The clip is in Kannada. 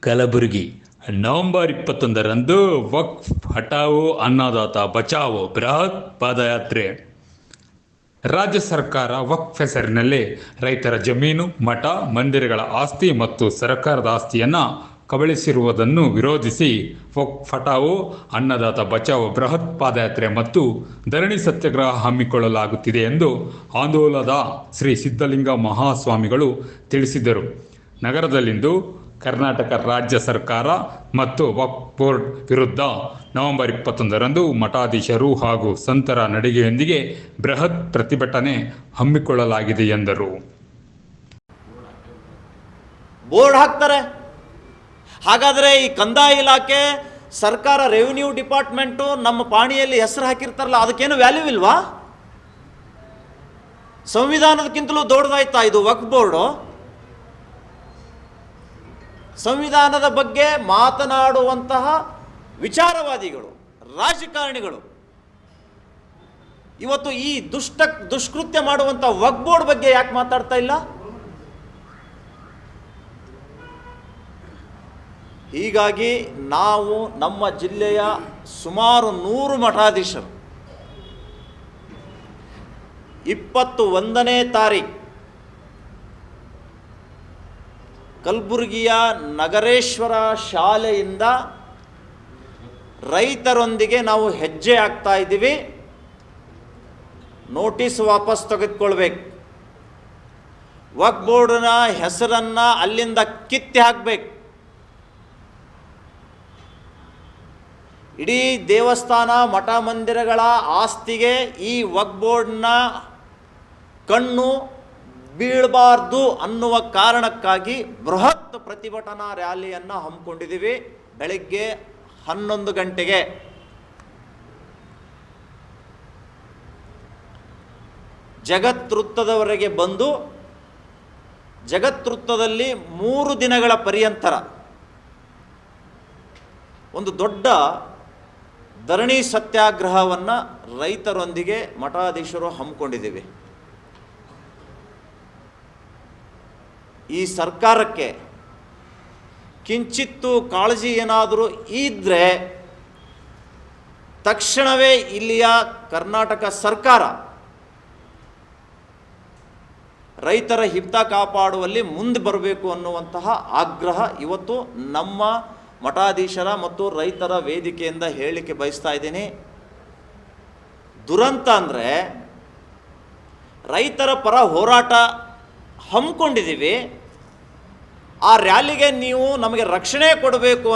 ಕಲಬುರಗಿ. ನವೆಂಬರ್ ಇಪ್ಪತ್ತೊಂದರಂದು ವಕ್ಫ್ ಹಟಾವೋ ಅನ್ನದಾತ, ಬಚಾವೋ, ಬೃಹತ್ ಪಾದಯಾತ್ರೆ. ರಾಜ್ಯ ಸರ್ಕಾರ ವಕ್ಫ್ ಹೆಸರಿನಲ್ಲಿ ರೈತರ ಜಮೀನು, ಮಠ, ಮಂದಿರಗಳ ಆಸ್ತಿ ಮತ್ತು ಸರ್ಕಾರದ ಆಸ್ತಿಯನ್ನು ಕಬಳಿಸಿರುವುದನ್ನು ವಿರೋಧಿಸಿ ವಕ್ಫ್ ಹಟಾವೋ ಅನ್ನದಾತ, ಬಚಾವೋ, ಬೃಹತ್ ಪಾದಯಾತ್ರೆ ಮತ್ತು ಧರಣಿ ಸತ್ಯಾಗ್ರಹ ಹಮ್ಮಿಕೊಳ್ಳಲಾಗುತ್ತಿದೆ ಎಂದು ಆಂದೋಲನದ ಶ್ರೀ ಸಿದ್ಧಲಿಂಗ ಮಹಾಸ್ವಾಮಿಗಳು ತಿಳಿಸಿದರು. ನಗರದಲ್ಲಿಂದು ಕರ್ನಾಟಕ ರಾಜ್ಯ ಸರ್ಕಾರ ಮತ್ತು ವಕ್ಫ್ ಬೋರ್ಡ್ ವಿರುದ್ಧ ನವೆಂಬರ್ ಇಪ್ಪತ್ತೊಂದರಂದು ಮಠಾಧೀಶರು ಹಾಗೂ ಸಂತರ ನಡಿಗೆಯೊಂದಿಗೆ ಬೃಹತ್ ಪ್ರತಿಭಟನೆ ಹಮ್ಮಿಕೊಳ್ಳಲಾಗಿದೆ ಎಂದರು. ಬೋರ್ಡ್ ಹಾಕ್ತಾರೆ. ಹಾಗಾದರೆ ಈ ಕಂದಾಯ ಇಲಾಖೆ ಸರ್ಕಾರ ರೆವಿನ್ಯೂ ಡಿಪಾರ್ಟ್ಮೆಂಟು ನಮ್ಮ ಪಾಣಿಯಲ್ಲಿ ಹೆಸರು ಹಾಕಿರ್ತಾರಲ್ಲ, ಅದಕ್ಕೇನು ವ್ಯಾಲ್ಯೂ ಇಲ್ವಾ? ಸಂವಿಧಾನದಕ್ಕಿಂತಲೂ ದೊಡ್ಡದಾಯ್ತಾ ಇದು ವಕ್ ಬೋರ್ಡು? ಸಂವಿಧಾನದ ಬಗ್ಗೆ ಮಾತನಾಡುವಂತಹ ವಿಚಾರವಾದಿಗಳು, ರಾಜಕಾರಣಿಗಳು. ಇವತ್ತು ಈ ದುಷ್ಟ, ದುಷ್ಕೃತ್ಯ ಮಾಡುವಂಥ ವಗ್ಬೋರ್ಡ್ ಬಗ್ಗೆ ಯಾಕೆ ಮಾತಾಡ್ತಾ ಇಲ್ಲ? ಹೀಗಾಗಿ ನಾವು ನಮ್ಮ ಜಿಲ್ಲೆಯ ಸುಮಾರು ನೂರು ಮಠಾಧೀಶರು. ಇಪ್ಪತ್ತು ಒಂದನೇ ತಾರೀಕು ಕಲಬುರಗಿಯ ನಗರೇಶ್ವರ ಶಾಲೆಯಿಂದ ರೈತರೊಂದಿಗೆ ನಾವು ಹೆಜ್ಜೆ ಆಗ್ತಾ ಇದ್ದೀವಿ. ನೋಟಿಸ್ ವಾಪಸ್ ತೆಗೆದುಕೊಳ್ಬೇಕು. ವಕ್ ಬೋರ್ಡ್ನ ಹೆಸರನ್ನು ಅಲ್ಲಿಂದ ಕಿತ್ತಿ ಹಾಕಬೇಕು. ಇಡೀ ದೇವಸ್ಥಾನ ಮಠ ಮಂದಿರಗಳ ಆಸ್ತಿಗೆ ಈ ವಕ್ ಬೋರ್ಡ್ನ ಕಣ್ಣು ಬೀಳಬಾರ್ದು ಅನ್ನುವ ಕಾರಣಕ್ಕಾಗಿ ಬೃಹತ್ ಪ್ರತಿಭಟನಾ ರ್ಯಾಲಿಯನ್ನು ಹಮ್ಮಿಕೊಂಡಿದ್ದೀವಿ. ಬೆಳಗ್ಗೆ ಹನ್ನೊಂದು ಗಂಟೆಗೆ. ಜಗತ್ತೃತ್ತದವರೆಗೆ ಬಂದು ಜಗತ್ತೃತ್ತದಲ್ಲಿ ಮೂರು ದಿನಗಳ ಪರ್ಯಂತರ ಒಂದು ದೊಡ್ಡ ಧರಣಿ ಸತ್ಯಾಗ್ರಹವನ್ನು ರೈತರೊಂದಿಗೆ ಮಠಾಧೀಶರು ಹಮ್ಮಿಕೊಂಡಿದ್ದೀವಿ. ಈ ಸರ್ಕಾರಕ್ಕೆ ಕಿಂಚಿತ್ತು ಕಾಳಜಿ ಏನಾದರೂ ಇದ್ದರೆ ತಕ್ಷಣವೇ ಇಲ್ಲಿಯ ಕರ್ನಾಟಕ ಸರ್ಕಾರ ರೈತರ ಹಿತ ಕಾಪಾಡುವಲ್ಲಿ ಮುಂದೆ ಬರಬೇಕು ಅನ್ನುವಂತಹ ಆಗ್ರಹ ಇವತ್ತು ನಮ್ಮ ಮಠಾಧೀಶರ ಮತ್ತು ರೈತರ ವೇದಿಕೆಯಿಂದ ಹೇಳಲಿಕ್ಕೆ ಬಯಸ್ತಾ ಇದ್ದೀನಿ. ದುರಂತ ಅಂದರೆ ರೈತರ ಪರ ಹೋರಾಟ ಹಮ್ಮಿಕೊಂಡಿದ್ದೀವಿ. ಆ ರ್ಯಾಲಿಗೆ ನೀವು ನಮಗೆ ರಕ್ಷಣೆ ಕೊಡಬೇಕು